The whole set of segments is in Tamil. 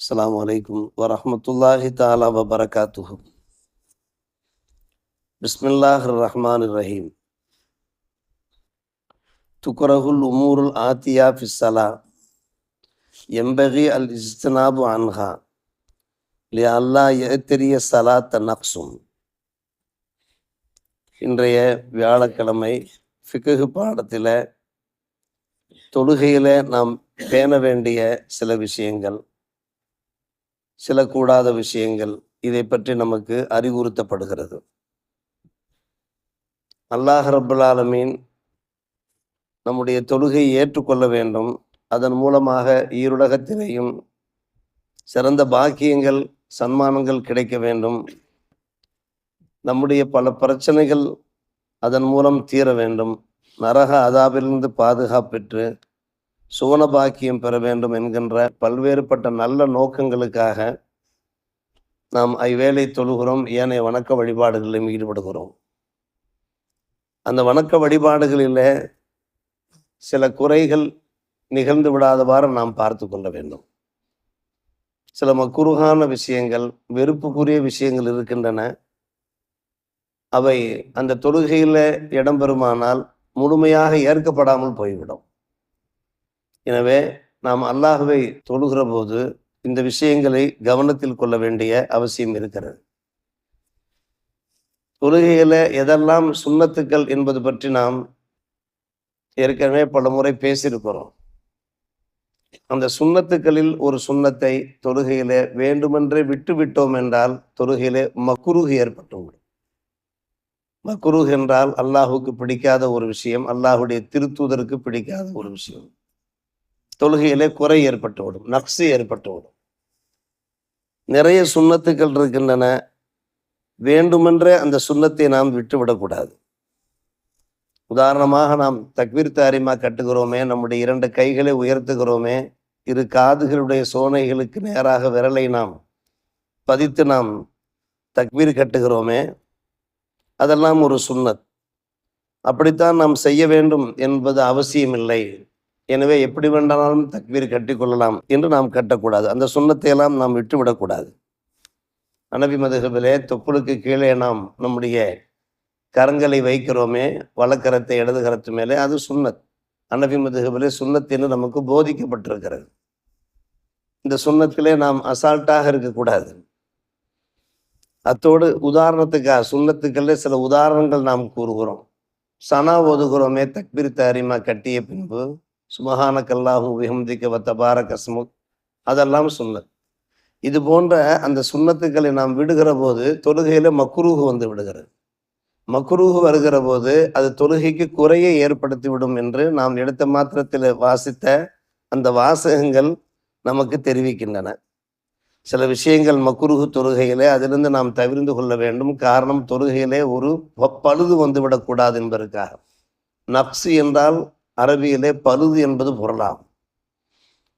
السلام عليكم ورحمة الله تعالى وبركاته بسم الله الرحمن الرحيم تكره الأمور الآتية في الصلاة ينبغي الاجتناب عنها لئلا يأتري الصلاة نقص இன்றைய வியாழக்கிழமை ஃபிக்குஹு பாடத்தில் தொழுகையில் நாம் பேண வேண்டிய சில விஷயங்கள் சில கூடாத விஷயங்கள் இதை பற்றி நமக்கு அறிவுறுத்தப்படுகிறது. அல்லாஹ் ரபுல் ஆலமீன் நம்முடைய தொழுகையை ஏற்றுக்கொள்ள வேண்டும். அதன் மூலமாக ஈருலகத்திலேயும் சிறந்த பாக்கியங்கள் சன்மானங்கள் கிடைக்க வேண்டும். நம்முடைய பல பிரச்சனைகள் அதன் மூலம் தீர வேண்டும். நரக அதாபிலிருந்து பாதுகாப்பெற்று சுவன பாக்கியம் பெற வேண்டும் என்கின்ற பல்வேறுபட்ட நல்ல நோக்கங்களுக்காக நாம் ஐவேளை தொழுகிறோம். ஏனைய வணக்க வழிபாடுகளிலும் ஈடுபடுகிறோம். அந்த வணக்க வழிபாடுகளில் சில குறைகள் நிகழ்ந்து விடாதவாறு நாம் பார்த்து கொள்ள வேண்டும். சில மக்குருகான விஷயங்கள் வெறுப்புக்குரிய விஷயங்கள் இருக்கின்றன. அவை அந்த தொழுகையில் இடம்பெறுமானால் முழுமையாக ஏற்கப்படாமல் போய்விடும். எனவே நாம் அல்லாஹுவை தொழுகிற போது இந்த விஷயங்களை கவனத்தில் கொள்ள வேண்டிய அவசியம் இருக்கிறது. தொழுகையில எதெல்லாம் சுண்ணத்துக்கள் என்பது பற்றி நாம் ஏற்கனவே பல முறை பேசியிருக்கிறோம். அந்த சுண்ணத்துக்களில் ஒரு சுண்ணத்தை தொழுகையில வேண்டுமென்றே விட்டு விட்டோம் என்றால் தொழுகையிலே மக்குருகு ஏற்பட்டுவிடும். மக்குருகு என்றால் அல்லாஹுக்கு பிடிக்காத ஒரு விஷயம் அல்லாஹுடைய திருத்தூதருக்கு பிடிக்காத ஒரு விஷயம். தொழுகையிலே குறை ஏற்பட்டுவிடும் நக்ஸு ஏற்பட்டுவிடும் நிறைய சுண்ணத்துக்கள் இருக்கின்றன. வேண்டுமென்றே அந்த சுண்ணத்தை நாம் விட்டுவிடக்கூடாது உதாரணமாக நாம் தக்வீர் தாரிமா கட்டுகிறோமே நம்முடைய இரண்டு கைகளை உயர்த்துகிறோமே இரு காதுகளுடைய சோனைகளுக்கு நேராக விரலை நாம் பதித்து நாம் தக்வீர் கட்டுகிறோமே அதெல்லாம் ஒரு சுண்ணத். அப்படித்தான் நாம் செய்ய வேண்டும் என்பது அவசியமில்லை. எனவே எப்படி வேண்டானாலும் தக்வீர் கட்டிக்கொள்ளலாம் என்று நாம் கட்டக்கூடாது. அந்த சுண்ணத்தை எல்லாம் நாம் விட்டுவிடக்கூடாது. அனபி மதுகபிலே தொப்புளுக்கு கீழே நாம் நம்முடைய கரங்களை வைக்கிறோமே வலக்கரத்தை இடது கரத்து மேலே அது சுண்ணத். அனபி மதுகபிலே சுண்ணத் என்று நமக்கு போதிக்கப்பட்டிருக்கிறது. இந்த சுண்ணத்திலே நாம் அசால்ட்டாக இருக்கக்கூடாது. அத்தோடு உதாரணத்துக்காக சுண்ணத்துக்களில் சில உதாரணங்கள் நாம் கூறுகிறோம். சனா ஒதுகிறோமே தக்பீர் தாரிமா கட்டிய பின்பு சுமகான கல்லாகும் விஹம்திக்க வத்தபார கஸ்முக் அதெல்லாம் சுண்ணத். இது போன்ற அந்த சுண்ணத்துக்களை நாம் விடுகிற போது தொழுகையில் மக்குருகு வந்து விடுகிறது. மக்குருகு வருகிற போது அது தொழுகைக்கு குறையை ஏற்படுத்தி விடும் என்று நாம் எடுத்த மாத்திரத்தில் வாசித்த அந்த வாசகங்கள் நமக்கு தெரிவிக்கின்றன. சில விஷயங்கள் மக்குருகு தொழுகையிலே அதிலிருந்து நாம் தவிர்ந்து கொள்ள வேண்டும். காரணம் தொழுகையிலே ஒரு பழுது வந்து விடக்கூடாது என்பதற்காக. நப்சு என்றால் அரபியிலே பழுது என்பது பொருளாகும்.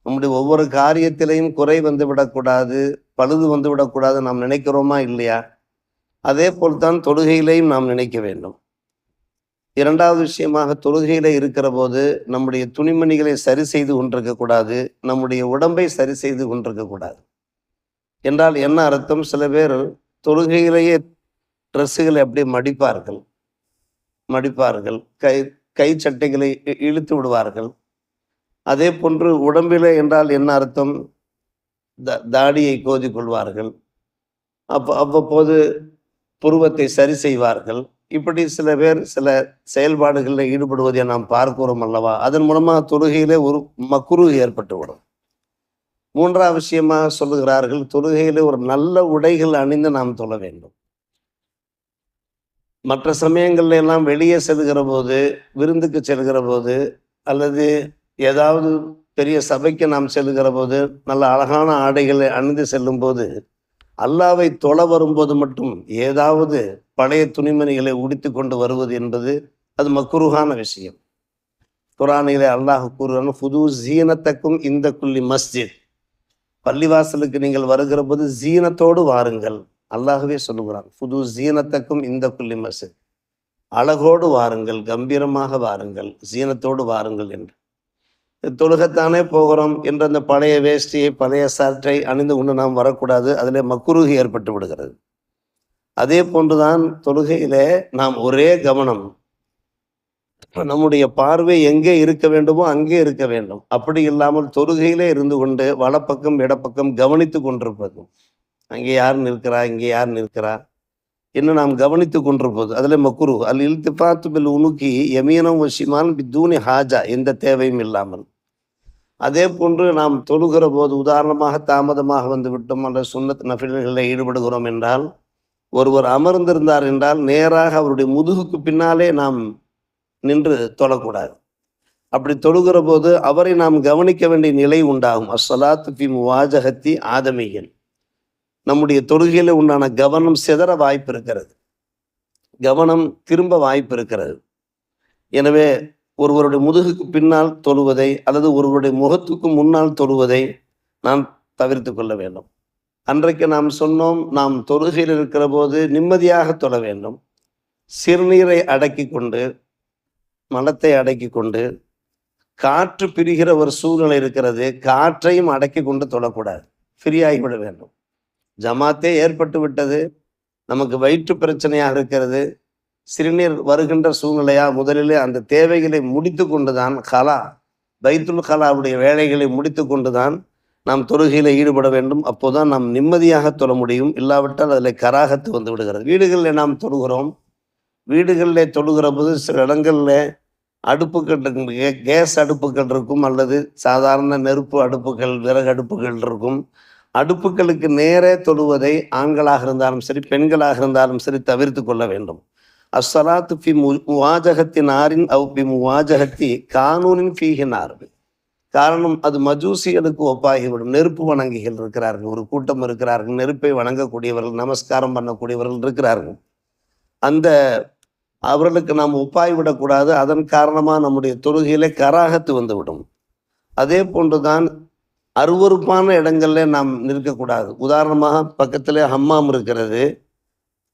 நம்முடைய ஒவ்வொரு காரியத்திலையும் குறை வந்து விடக்கூடாது பழுது வந்து விடக்கூடாது நாம் நினைக்கிறோமா இல்லையா? அதே போல்தான் தொழுகையிலையும் நாம் நினைக்க வேண்டும். இரண்டாவது விஷயமாக தொழுகையில இருக்கிற போது நம்முடைய துணிமணிகளை சரி செய்து கொண்டிருக்க கூடாது நம்முடைய உடம்பை சரி செய்து கொண்டிருக்க கூடாது. என்றால் என்ன அர்த்தம்? சில பேர் தொழுகையிலேயே ட்ரெஸ்ஸுகளை அப்படியே மடிப்பார்கள் மடிப்பார்கள் கை கை சட்டைகளை இழுத்து விடுவார்கள். அதே போன்று உடம்பிலே என்றால் என்ன அர்த்தம்? த தாடியை கோதி கொள்வார்கள் அப்போ அவ்வப்போது புருவத்தை சரி செய்வார்கள். இப்படி சில பேர் சில செயல்பாடுகளில் ஈடுபடுவதை நாம் பார்க்கிறோம் அல்லவா? அதன் மூலமாக தொழுகையிலே ஒரு மக்குரு ஏற்பட்டுவிடும். மூன்றாம் விஷயமாக சொல்லுகிறார்கள் தொழுகையிலே ஒரு நல்ல உடைகள் அணிந்து நாம் தொழ வேண்டும். மற்ற சமயங்கள்ல எல்லாம் வெளியே செல்கிற போது விருந்துக்கு செல்கிற போது அல்லது ஏதாவது பெரிய சபைக்கு நாம் செல்கிற போது நல்ல அழகான ஆடைகளை அணிந்து செல்லும் போது அல்லாவை தொழ வரும்போது மட்டும் ஏதாவது பழைய துணிமணிகளை உடித்து கொண்டு வருவது என்பது அது மக்குருகான விஷயம். குரானிலே அல்லாஹ் கூறுகிறான் புது ஜீனத்தக்கும் இந்த குள்ளி மஸ்ஜித். பள்ளிவாசலுக்கு நீங்கள் வருகிற போது ஜீனத்தோடு வாருங்கள். அல்லாஹவே சொல்லுகிறான் புது ஜீனத்தக்கும் இந்த புள்ளி மசித் அழகோடு வாருங்கள் கம்பீரமாக வாருங்கள் ஜீனத்தோடு வாருங்கள் என்று. தொழுகத்தானே போகிறோம் என்ற அந்த பழைய வேஷ்டியை பழைய சர்ட்டை அணிந்து கொண்டு நாம் வரக்கூடாது அதில் மக்குருகி ஏற்பட்டு விடுகிறது. அதே போன்றுதான் தொழுகையிலே நாம் ஒரே கவனம். நம்முடைய பார்வை எங்கே இருக்க வேண்டுமோ அங்கே இருக்க வேண்டும். அப்படி இல்லாமல் தொழுகையிலே இருந்து கொண்டு வலப்பக்கம் இடப்பக்கம் கவனித்து கொண்டிருப்பது அங்கே யார் நிற்கிறா இங்கே யார் நிற்கிறா? என்ன நாம் கவனித்து கொண்டிருப்பது. அதில் மக்குரு அல் இல்திஃபாத்து பில் உணுக்கி எமீனம் வசிமான் பித்தூனி ஹாஜா எந்த தேவையும் இல்லாமல். அதே போன்று நாம் தொழுகிற போது உதாரணமாக தாமதமாக வந்து விட்டோம் அல்ல சுண்ணத் நஃபில்களில் ஈடுபடுகிறோம் என்றால் ஒருவர் அமர்ந்திருந்தார் என்றால் நேராக அவருடைய முதுகுக்கு பின்னாலே நாம் நின்று தொழக்கூடாது. அப்படி தொழுகிற போது அவரை நாம் கவனிக்க வேண்டிய நிலை உண்டாகும். அஸ்ஸலாத்து பி முவாஜகத்தி ஆதமியன். நம்முடைய தொழுகையில் உண்டான கவனம் சிதற வாய்ப்பு இருக்கிறது. கவனம் திரும்ப வாய்ப்பு இருக்கிறது. எனவே ஒருவருடைய முதுகுக்கு பின்னால் தொழுவதை அல்லது ஒருவருடைய முகத்துக்கு முன்னால் தொழுவதை நாம் தவிர்த்து கொள்ள வேண்டும். அன்றைக்கு நாம் சொன்னோம் நாம் தொழுகையில் இருக்கிற போது நிம்மதியாக தொழ வேண்டும். சிறுநீரை அடக்கி கொண்டு மலத்தை அடக்கி கொண்டு காற்று பிரிகிற ஒரு சூழ்நிலை இருக்கிறது காற்றையும் அடக்கி கொண்டு தொழக்கூடாது. ஃப்ரீயாகிவிட வேண்டும். ஜமாத்தே ஏற்பட்டு விட்டது. நமக்கு வயிற்று பிரச்சனையாக இருக்கிறது. சிறுநீர் வருகின்ற சூழ்நிலையா முதலிலே அந்த தேவைகளை முடித்து கொண்டுதான் கலா பைத்துல் கலாவுடைய வேலைகளை முடித்து கொண்டுதான் நாம் தொழுகையில் ஈடுபட வேண்டும். அப்போதான் நாம் நிம்மதியாக தொழ முடியும். இல்லாவிட்டால் அதில் கராகத்து வந்து விடுகிறது. வீடுகளில் நாம் தொழுகிறோம். வீடுகளில் தொழுகிற போது சில இடங்களில் அடுப்புகள் கேஸ் அடுப்புகள் இருக்கும் அல்லது சாதாரண நெருப்பு அடுப்புகள் விறகு அடுப்புகள் இருக்கும். அடுப்புகளுக்கு நேரே தொழுவதை ஆண்களாக இருந்தாலும் சரி பெண்களாக இருந்தாலும் சரி தவிர்த்து கொள்ள வேண்டும். அஸ்ஸலாத்து பி முவாஜகத்தின் ஆரின் அவு பி முவாஜகத்தி கானூனின் ஃபீஹினார் காரணம் அது மஜூசிகளுக்கு ஒப்பாகிவிடும். நெருப்பு வணங்கிகள் இருக்கிறார்கள் ஒரு கூட்டம் இருக்கிறார்கள் நெருப்பை வணங்கக்கூடியவர்கள் நமஸ்காரம் பண்ணக்கூடியவர்கள் இருக்கிறார்கள். அந்த அவர்களுக்கு நாம் ஒப்பாகிவிடக்கூடாது அதன் காரணமாக நம்முடைய தொழுகையிலே கராகத்து வந்துவிடும். அதே போன்றுதான் அருவருப்பான இடங்கள்ல நாம் நிற்கக்கூடாது. உதாரணமாக பக்கத்திலே ஹம்மாம் இருக்கிறது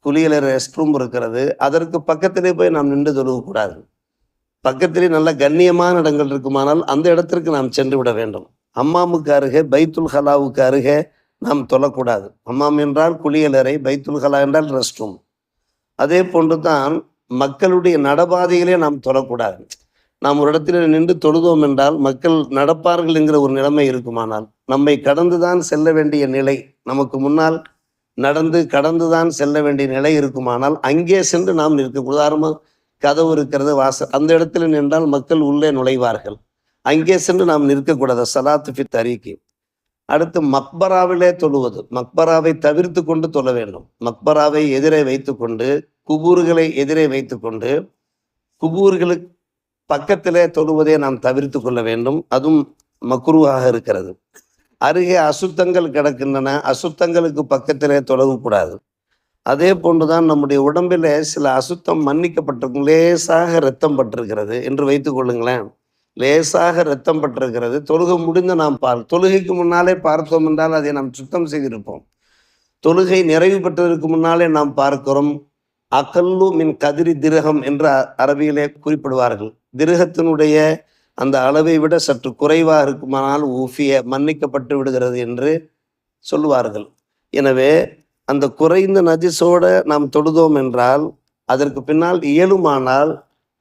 குளியல ரெஸ்ட் ரூம் இருக்கிறது அதற்கு பக்கத்திலே போய் நாம் நின்று தொழுகக்கூடாது. பக்கத்திலே நல்ல கண்ணியமான இடங்கள் இருக்குமானால் அந்த இடத்திற்கு நாம் சென்று விட வேண்டும். ஹம்மாமுக்கு அருகே பைத்துல் ஹலாவுக்கு அருகே நாம் தொழக்கூடாது. ஹம்மாம் என்றால் குளியலறை பைத்துல் ஹலா என்றால் ரெஸ்ட் ரூம் அதே போன்று தான் மக்களுடைய நடபாதையிலே நாம் தொழக்கூடாது. நாம் ஒரு இடத்துல நின்று தொழுதோம் என்றால் மக்கள் நடப்பார்கள் என்கிற ஒரு நிலைமை இருக்குமானால் நம்மை கடந்துதான் செல்ல வேண்டிய நிலை நமக்கு முன்னால் நடந்து கடந்துதான் செல்ல வேண்டிய நிலை இருக்குமானால் அங்கே சென்று நாம் நிற்க உதாரணமாக கதவு இருக்கிறது வாசல் அந்த இடத்துல நின்றால் மக்கள் உள்ளே நுழைவார்கள். அங்கே சென்று நாம் நிற்கக்கூடாது. சலாத்து ஃபி தரீக்கி அடுத்து மக்பராவிலே தொழுவது. மக்பராவை தவிர்த்து கொண்டு தொழ வேண்டும். மக்பராவை எதிரே வைத்துக்கொண்டு குபூர்களை எதிரே வைத்துக்கொண்டு குபூர்களுக்கு பக்கத்திலே தொழுவதை நாம் தவிர்த்து கொள்ள வேண்டும். அதுவும் மக்ருவாக இருக்கிறது. அருகே அசுத்தங்கள் கிடக்கின்றன. அசுத்தங்களுக்கு பக்கத்திலே தொழகக்கூடாது அதே போன்றுதான் நம்முடைய உடம்பில் சில அசுத்தம் மன்னிக்கப்பட்டிருக்கும். லேசாக ரத்தம் பட்டிருக்கிறது என்று வைத்துக் கொள்ளுங்களேன். லேசாக ரத்தம் பட்டிருக்கிறது. தொழுகை முடிந்து நாம் பார் தொழுகைக்கு முன்னாலே பார்த்தோம் என்றால் அதை நாம் சுத்தம் செய்திருப்போம். தொழுகை நிறைவு பெற்றதற்கு முன்னாலே நாம் பார்க்கிறோம். அகல்லு மின் கதிரி திரகம் என்று அரபியிலே குறிப்பிடுவார்கள். திருகத்தினுடைய அந்த அளவை விட சற்று குறைவாக இருக்குமானால் ஊஃபிய மன்னிக்கப்பட்டு விடுகிறது என்று சொல்லுவார்கள். எனவே அந்த குறைந்த நஜிஸோட நாம் தொழுதோம் என்றால் அதற்கு பின்னால் இயலுமானால்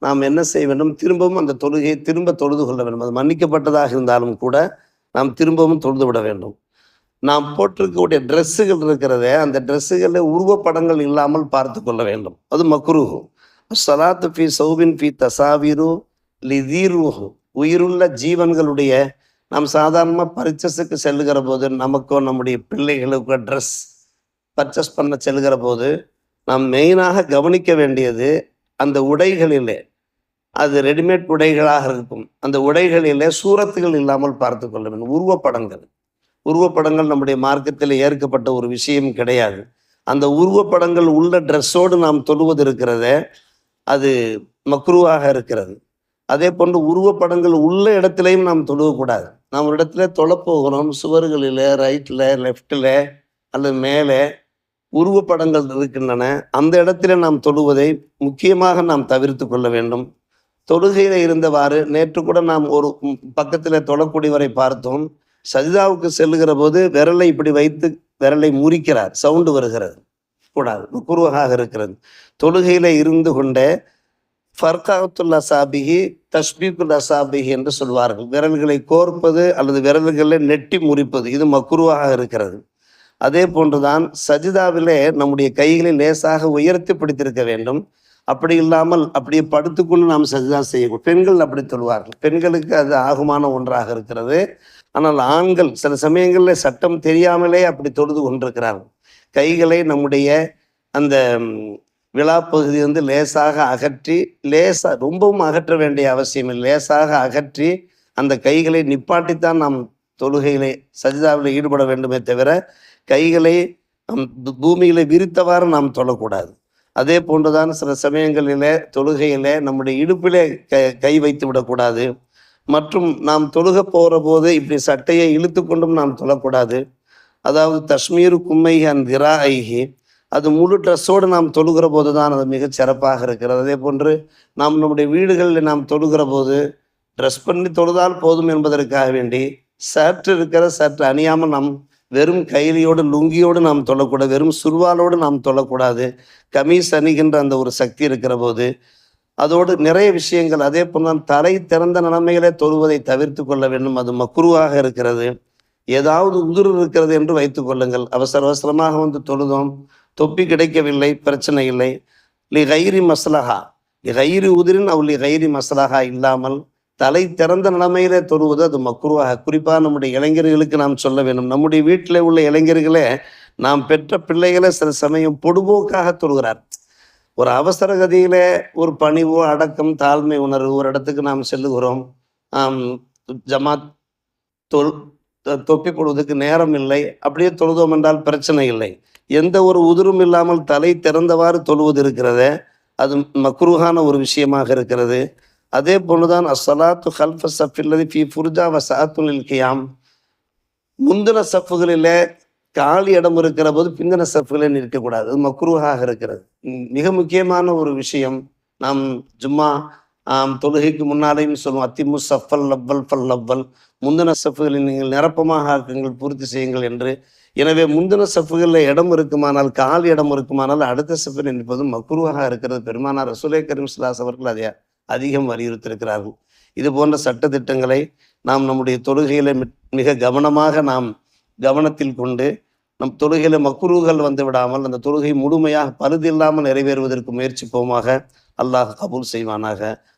நாம் என்ன செய்ய வேண்டும்? திரும்பவும் அந்த தொழுகையை திரும்ப தொழுது கொள்ள வேண்டும். அது மன்னிக்கப்பட்டதாக இருந்தாலும் கூட நாம் திரும்பவும் தொழுது விட வேண்டும். நாம் போட்டிருக்கக்கூடிய ட்ரெஸ்ஸுகள் இருக்கிறதே அந்த ட்ரெஸ்ஸுகளில் உருவப்படங்கள் இல்லாமல் பார்த்து கொள்ள வேண்டும். அது மக்ரூஹு. சலாத்து ஃபி சௌபின் ஃபி தசாவிரு லிதீருஹு. உயிருள்ள ஜீவன்களுடைய நாம் சாதாரணமாக பர்ச்சஸுக்கு செல்லுகிற போது நமக்கோ நம்முடைய பிள்ளைகளுக்கோ ட்ரெஸ் பர்ச்சேஸ் பண்ண செல்கிற போது நாம் மெயினாக கவனிக்க வேண்டியது அந்த உடைகளிலே. அது ரெடிமேட் உடைகளாக இருக்கும். அந்த உடைகளிலே சூரத்துகள் இல்லாமல் பார்த்து கொள்ள வேண்டும். உருவப்படங்கள். உருவப்படங்கள் நம்முடைய மார்க்கத்தில் ஏற்கப்பட்ட ஒரு விஷயம் கிடையாது. அந்த உருவப்படங்கள் உள்ள ட்ரெஸ்ஸோடு நாம் தொழுவது இருக்கிறத அது மக்ருவாக இருக்கிறது. அதே போன்று உருவப்படங்கள் உள்ள இடத்துலையும் நாம் தொழுவக்கூடாது நாம் ஒரு இடத்துல தொழப்போகிறோம் சுவர்களில் ரைட்டில் லெஃப்டில் அல்லது மேலே உருவப்படங்கள் இருக்கின்றன. அந்த இடத்துல நாம் தொழுவதை முக்கியமாக நாம் தவிர்த்து கொள்ள வேண்டும். தொழுகையில் இருந்தவாறு நேற்று கூட நாம் ஒரு பக்கத்தில் தொழக்கூடியவரை பார்த்தோம். சஜிதாவுக்கு செல்லுகிற போது விரலை இப்படி வைத்து விரலை முறிக்கிறார். சவுண்டு வருகிறது. கூடாது. குருவகாக இருக்கிறது. தொழுகையில் இருந்து கொண்டே ஃபர்காத்துல் அசாபிஹி தஷ்பீக்குல் அசாபிஹி என்று சொல்வார்கள். விரல்களை கோர்ப்பது அல்லது விரல்களை நெட்டி முறிப்பது இது மக்குருவாக இருக்கிறது. அதே போன்றுதான் சஜிதாவிலே நம்முடைய கைகளை லேசாக உயர்த்தி பிடித்திருக்க வேண்டும். அப்படி இல்லாமல் அப்படியே படுத்துக்கொண்டு நாம் சஜிதா செய்யக்கூடும் பெண்கள் அப்படி சொல்வார்கள். பெண்களுக்கு அது ஆகுமான ஒன்றாக இருக்கிறது. ஆனால் ஆண்கள் சில சமயங்களில் சட்டம் தெரியாமலே அப்படி தொழுது கொண்டிருக்கிறார்கள். கைகளை நம்முடைய அந்த விழா பகுதி வந்து லேசாக அகற்றி லேசாக ரொம்பவும் அகற்ற வேண்டிய அவசியம் இல்லை. லேசாக அகற்றி அந்த கைகளை நிப்பாட்டித்தான் நாம் தொழுகையிலே சஜிதாவில் ஈடுபட வேண்டுமே தவிர கைகளை நம் பூ- பூமியிலே விரித்தவாறு நாம் தொழக்கூடாது. அதே போன்றுதான் சில சமயங்களிலே தொழுகையிலே நம்முடைய இடுப்பிலே க கை வைத்து விடக்கூடாது. மற்றும் நாம் தொழுக போகிற போது இப்படி சட்டையை இழுத்து கொண்டும் நாம் தொழக்கூடாது. அதாவது தஷ்மீரு கும்மை அன் திரா ஐஹி அது முழு ட்ரெஸ்ஸோடு நாம் தொழுகிற போது தான் அது மிகச் சிறப்பாக இருக்கிறது. அதே போன்று நாம் நம்முடைய வீடுகளில் நாம் தொழுகிற போது ட்ரெஸ் பண்ணி தொழுதால் போதும் என்பதற்காக வேண்டி சற்று இருக்கிற சற்று அணியாமல் நாம் வெறும் கைலியோடு லுங்கியோடு நாம் தொழக்கூடாது வெறும் சுருவாலோடு நாம் தொழக்கூடாது. கமீஸ் அணிகின்ற அந்த ஒரு சக்தி இருக்கிற போது அதோடு நிறைய விஷயங்கள் அதே போல் தலை திறந்த நிலைமைகளை தொழுவதை தவிர்த்து கொள்ள வேண்டும். அது மக்குருவாக இருக்கிறது. ஏதாவது உதிர் இருக்கிறது என்று வைத்துக் கொள்ளுங்கள். அவசர அவசரமாக வந்து தொழுதோம். தொப்பி கிடைக்கவில்லை பிரச்சனை இல்லை. லி கைரி மஸ்லஹா. லி கைரி உதிரின் அவ் லி கைரி மஸ்லஹா இல்லாமல் தலை திறந்த நிலைமையிலே தொழுவது அது மக்குருவாக குறிப்பாக நம்முடைய இளைஞர்களுக்கு நாம் சொல்ல வேண்டும். நம்முடைய வீட்டில் உள்ள இளைஞர்களே நாம் பெற்ற பிள்ளைகளை சில சமயம் பொடுபோக்காக தொழுகிறார். ஒரு அவசர கதியிலே ஒரு பணிவோ அடக்கம் தாழ்மை உணர்வு ஒரு இடத்துக்கு நாம் செல்லுகிறோம். ஜமாத் தொல் தொப்பி போடுவதற்கு நேரம் இல்லை. அப்படியே தொழுதோம் என்றால் பிரச்சனை இல்லை. எந்த ஒரு உதிரும் இல்லாமல் தலை திறந்தவாறு தொழுவது இருக்கிறதே அது மக்ரூஹான ஒரு விஷயமாக இருக்கிறது. அதே போலதான் அஸ்ஸலாத்து ஹல்ஃப சஃபில்லதி ஃபி ஃபுர்ஜா வ சாத்துல் கியாம். முந்தின சஃப்புகளில் காலி இடம் இருக்கிற போது பிந்தின சஃப்புகளில் நிற்கக்கூடாது. அது மக்ரூஹாக இருக்கிறது. மிக முக்கியமான ஒரு விஷயம். நாம் ஜும்மா தொழுகைக்கு முன்னாலேயும் சொல்லுவோம் அத்திமு சஃபல் லவ்வல் ஃபல் லவ்வல். முந்தின சஃப்புகளை நீங்கள் நிரப்பமாக ஆக்குங்கள் பூர்த்தி செய்யுங்கள் என்று. எனவே முந்தின சஃப்புகளில் இடம் இருக்குமானால் கால் இடம் இருக்குமானால் அடுத்த சஃபில் நிற்பது மக்குருவாக இருக்கிறது. பெருமானார் ரசூலே கரீம் ஸல்லல்லாஹு அவர்கள் அதை அதிகம் வலியுறுத்தியிருக்கிறார்கள். இது போன்ற சட்டதிட்டங்களை நாம் நம்முடைய தொழுகையில மி- மிக கவனமாக நாம் கவனத்தில் கொண்டு நம் தொழுகையில மக்குருகள் வந்து விடாமல் அந்த தொழுகை முழுமையாக பழுதில்லாமல் நிறைவேறுவதற்கு முயற்சிப்போமாக அல்லாஹ் கபூல் செய்வானாக.